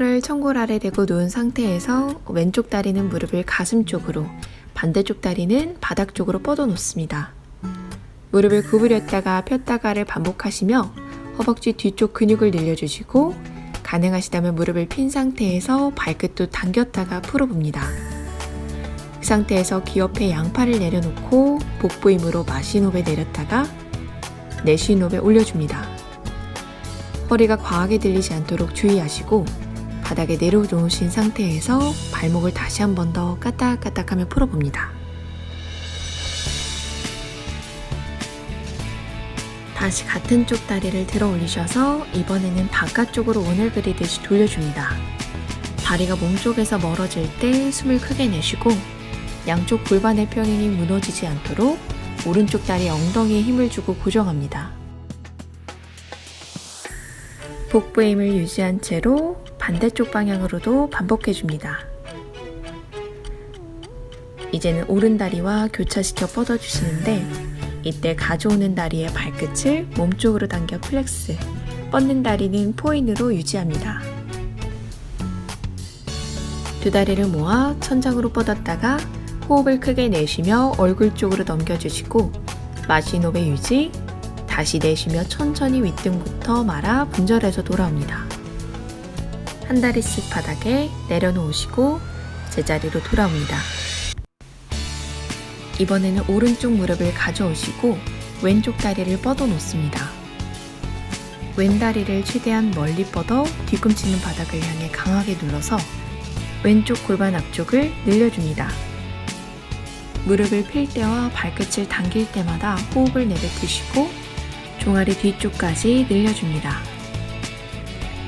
셔틀을 청골 아래 대고 누운 상태에서 왼쪽 다리는 무릎을 가슴 쪽으로, 반대쪽 다리는 바닥 쪽으로 뻗어 놓습니다. 무릎을 구부렸다가 폈다가를 반복하시며 허벅지 뒤쪽 근육을 늘려주시고 가능하시다면 무릎을 핀 상태에서 발끝도 당겼다가 풀어봅니다. 그 상태에서 귀 옆에 양팔을 내려놓고 복부 힘으로 마시노베 내렸다가 내쉬노베 올려줍니다. 허리가 과하게 들리지 않도록 주의하시고 바닥에 내려놓으신 상태에서 발목을 다시 한 번 더 까딱까딱하며 풀어봅니다. 다시 같은 쪽 다리를 들어 올리셔서 이번에는 바깥쪽으로 원을 그리듯이 돌려줍니다. 다리가 몸쪽에서 멀어질 때 숨을 크게 내쉬고 양쪽 골반의 평행이 무너지지 않도록 오른쪽 다리 엉덩이에 힘을 주고 고정합니다. 복부의 힘을 유지한 채로 반대쪽 방향으로도 반복해 줍니다. 이제는 오른 다리와 교차시켜 뻗어 주시는데 이때 가져오는 다리의 발끝을 몸쪽으로 당겨 플렉스, 뻗는 다리는 포인으로 유지합니다. 두 다리를 모아 천장으로 뻗었다가 호흡을 크게 내쉬며 얼굴 쪽으로 넘겨주시고 마시노베 유지, 다시 내쉬며 천천히 윗등부터 말아 분절해서 돌아옵니다. 한 다리씩 바닥에 내려놓으시고 제자리로 돌아옵니다. 이번에는 오른쪽 무릎을 가져오시고 왼쪽 다리를 뻗어 놓습니다. 왼 다리를 최대한 멀리 뻗어 뒤꿈치는 바닥을 향해 강하게 눌러서 왼쪽 골반 앞쪽을 늘려줍니다. 무릎을 필 때와 발끝을 당길 때마다 호흡을 내뱉으시고 종아리 뒤쪽까지 늘려줍니다.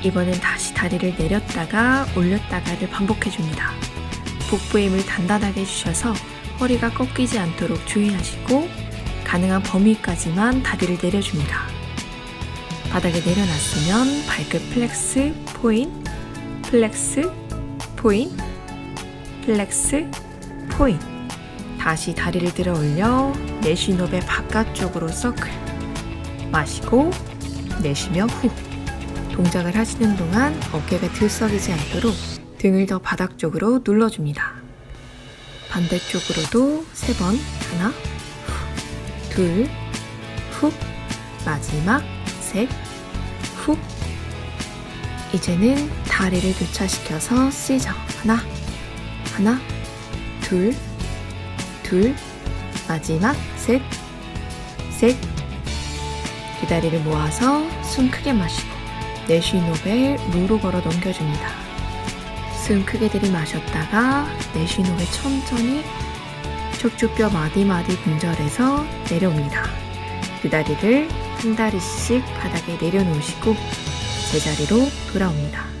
이번엔 다시 다리를 내렸다가 올렸다가를 반복해줍니다. 복부의 힘을 단단하게 주셔서 허리가 꺾이지 않도록 주의하시고 가능한 범위까지만 다리를 내려줍니다. 바닥에 내려놨으면 발끝 플렉스, 포인, 플렉스, 포인, 플렉스, 포인. 다시 다리를 들어 올려 내쉬노베 바깥쪽으로 서클. 마시고 내쉬며 후. 동작을 하시는 동안 어깨가 들썩이지 않도록 등을 더 바닥 쪽으로 눌러줍니다. 반대쪽으로도 세 번 하나 후, 둘, 훅 마지막 셋, 훅 이제는 다리를 교차시켜서 시저 하나 하나 둘, 둘 마지막 셋, 셋. 두 다리를 모아서 숨 크게 마시고 내쉬노벨 무로 걸어 넘겨줍니다. 숨 크게 들이마셨다가 후에 천천히 척추뼈 마디마디 분절해서 내려옵니다. 두 다리를 한 다리씩 바닥에 내려놓으시고 제자리로 돌아옵니다.